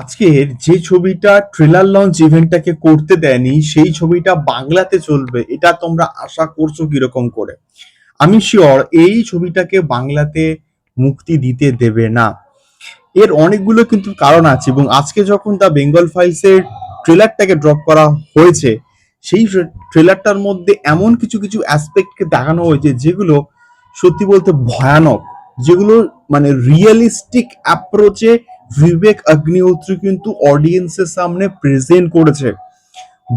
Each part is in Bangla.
আজকের যে ছবিটা ট্রেলার লঞ্চ ইভেন্টটাকে করতে দেয়নি, সেই ছবিটা বাংলাতে চলবে, এটা তোমরা আশা করছ কীরকম করে। আমি শিওর এই ছবিটাকে বাংলাতে মুক্তি দিতে দেবে না। এর অনেকগুলো কিন্তু কারণ আছে এবং আজকে যখন দ্য বেঙ্গল ফাইলসের ট্রেলারটাকে ড্রপ করা হয়েছে, সেই ট্রেলারটার মধ্যে এমন কিছু কিছু অ্যাসপেক্টকে দেখানো হয়েছে যেগুলো সত্যি বলতে ভয়ানক, যেগুলো মানে রিয়েলিস্টিক অ্যাপ্রোচে বিবেক অগ্নিহোত্রী কিন্তু অডিয়েন্সের সামনে প্রেজেন্ট করেছে।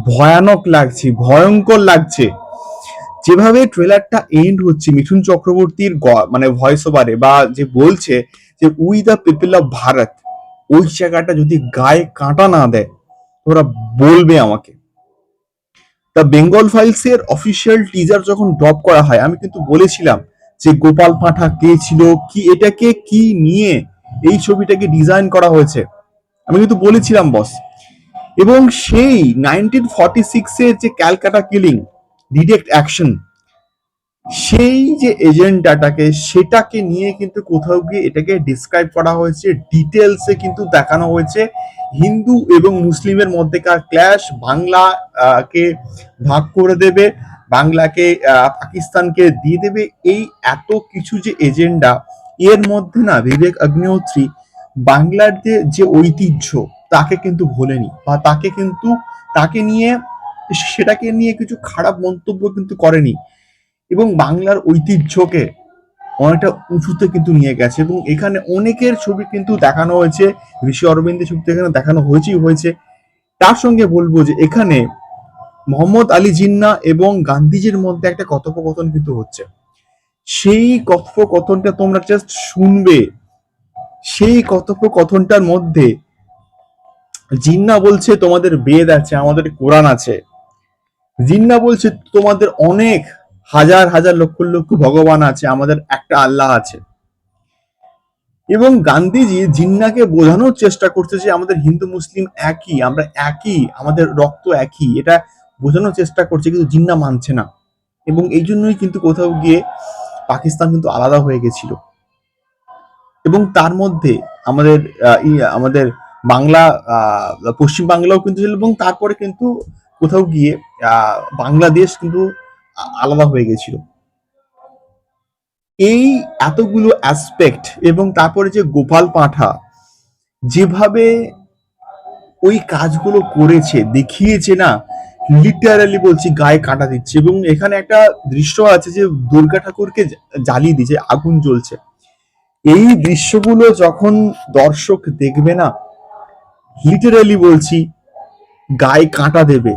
ভয়ানক লাগছে, ভয়ঙ্কর লাগছে। যেভাবে ট্রেলারটা এন্ড হচ্ছে, মিঠুন চক্রবর্তীর মানে ভয়েস ওভারে বা যে বলছে যে we the people of Bharat ওই জায়গাটা যদি গায়ে কাঁটা না দেয় তোরা বলবে আমাকে। দ্য বেঙ্গল ফাইলস এর অফিসিয়াল টিজার যখন ড্রপ করা হয়, আমি কিন্তু বলেছিলাম যে, গোপাল পাঠা কে ছিল, কি এটাকে কি নিয়ে এই ছবিটাকে ডিজাইন করা হয়েছে। আমি কিন্তু বলেছিলাম বস এবং সেই নাইনটিন ফর্টি সিক্সের যে ক্যালকাটা কিলিং ডিরেক্ট অ্যাকশন সেই যে এজেন্ডাটাকে, সেটাকে নিয়ে কিন্তু কোথাও গিয়ে এটাকে ডিসক্রাইব করা হয়েছে। ডিটেলসে কিন্তু দেখানো হয়েছে। হিন্দু এবং মুসলিমের মধ্যেকার ক্ল্যাশ বাংলা কে ভাগ করে দেবে, বাংলাকে পাকিস্তানকে দিয়ে দেবে। এই এত কিছু যে এজেন্ডা এর মধ্যে না বিবেক অগ্নিহোত্রী বাংলার যে ঐতিহ্য, তাকে কিন্তু ভোলেনি বা তাকে কিন্তু, তাকে নিয়ে সেটাকে নিয়ে কিছু খারাপ মন্তব্য কিন্তু করেনি। এবং বাংলার ঐতিহ্যকে অনেকটা উঁচুতে কিন্তু নিয়ে গেছে এবং এখানে অনেকের ছবি কিন্তু দেখানো হয়েছে, ঋষি অরবিন্দের ছবিতে এখানে দেখানো হয়েছেই হয়েছে। তার সঙ্গে বলব যে এখানে মোহাম্মদ আলী জিন্না এবং গান্ধীজির মধ্যে একটা কথোপকথন কিন্তু হচ্ছে। সেই কথোপকথনটা তোমরা জাস্ট শুনবে। সেই কথোপকথনটার মধ্যে জিন্না বলছে, তোমাদের বেদ আছে, আমাদের কোরআন আছে। জিন্না বলছে, তোমাদের অনেক হাজার হাজার লক্ষ লক্ষ ভগবান আছে, আমাদের একটা আল্লাহ আছে। এবং গান্ধীজি জিন্নাকে বোঝানোর চেষ্টা করছে যে, আমাদের হিন্দু, মুসলিম একই, আমরা একই, আমাদের রক্ত একই। এটা বোঝানোর চেষ্টা করছে, কিন্তু জিন্না মানছে না। এবং এই জন্যই কিন্তু কোথাও গিয়ে পাকিস্তান কিন্তু আলাদা হয়ে গেছিল। এবং তার মধ্যে আমাদের আমাদের বাংলা পশ্চিম বাংলাও কিন্তু ছিল এবং তারপরে কিন্তু কোথাও গিয়ে বাংলাদেশ কিন্তু আলাদা হয়ে গেছিল। এই এতগুলো অ্যাসপেক্ট এবং তারপরে যে গোপাল পাঠা যেভাবে ওই কাজগুলো করেছে, দেখিয়েছে না লিটারালি বলছি গায়ে কাটা দিচ্ছে এবং এখানে একটা দৃশ্য আছে যে দুর্গা ঠাকুরকে জ্বালিয়ে দিয়েছে, আগুন জ্বলছে। এই দৃশ্যগুলো যখন দর্শক দেখবে না লিটারালি বলছি, গায়ে কাঁটা দেবে।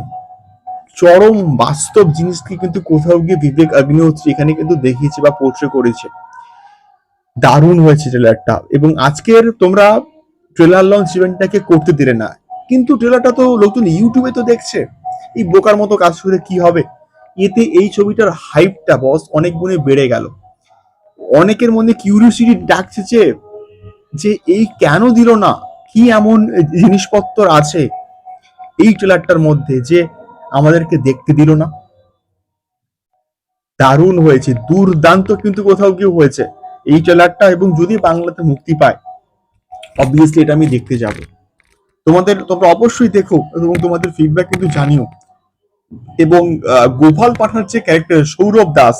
চরম বাস্তব জিনিসকে কিন্তু কোথাও গিয়ে বিবেক অগ্নিহোত্রী এখানে কিন্তু দেখিয়েছে বা পোর্ট্রে করেছে। দারুণ হয়েছে ট্রেলারটা এবং আজকের তোমরা ট্রেলার লঞ্চ ইভেন্টটাকে করতে দিলে না। কিন্তু ট্রেলারটা তো লোকজন ইউটিউবে তো দেখছে। এই বোকার মতো কাজ করে কি হবে? এতে এই ছবিটার হাইপটা বস অনেক গুণে বেড়ে গেল। অনেকের মধ্যে কিউরিয়াসিটি ডাকছে যে যে এই কেন দিল না? কি এমন জিনিসপত্র আছে এই ট্রেলারটার মধ্যে যে আমাদেরকে দেখতে দিল না? দারুণ হয়েছে, দুর্দান্ত কিন্তু কোথাও কেউ হয়েছে এই ট্রেলারটা এবং যদি বাংলাতে মুক্তি পায় অবভিয়াসলি এটা আমি দেখতে যাব। তোমাদের, তোমরা অবশ্যই দেখো এবং তোমাদের ফিডব্যাক কিন্তু জানিও। এবং গোপাল পাঠার যে ক্যারেক্টার সৌরভ দাস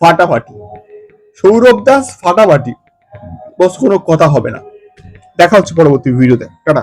ফাটাফাটি। সৌরভ দাস ফাটাফাটি। বস কোনো কথা হবে না। দেখা হচ্ছে পরবর্তী ভিডিওতে টাটা।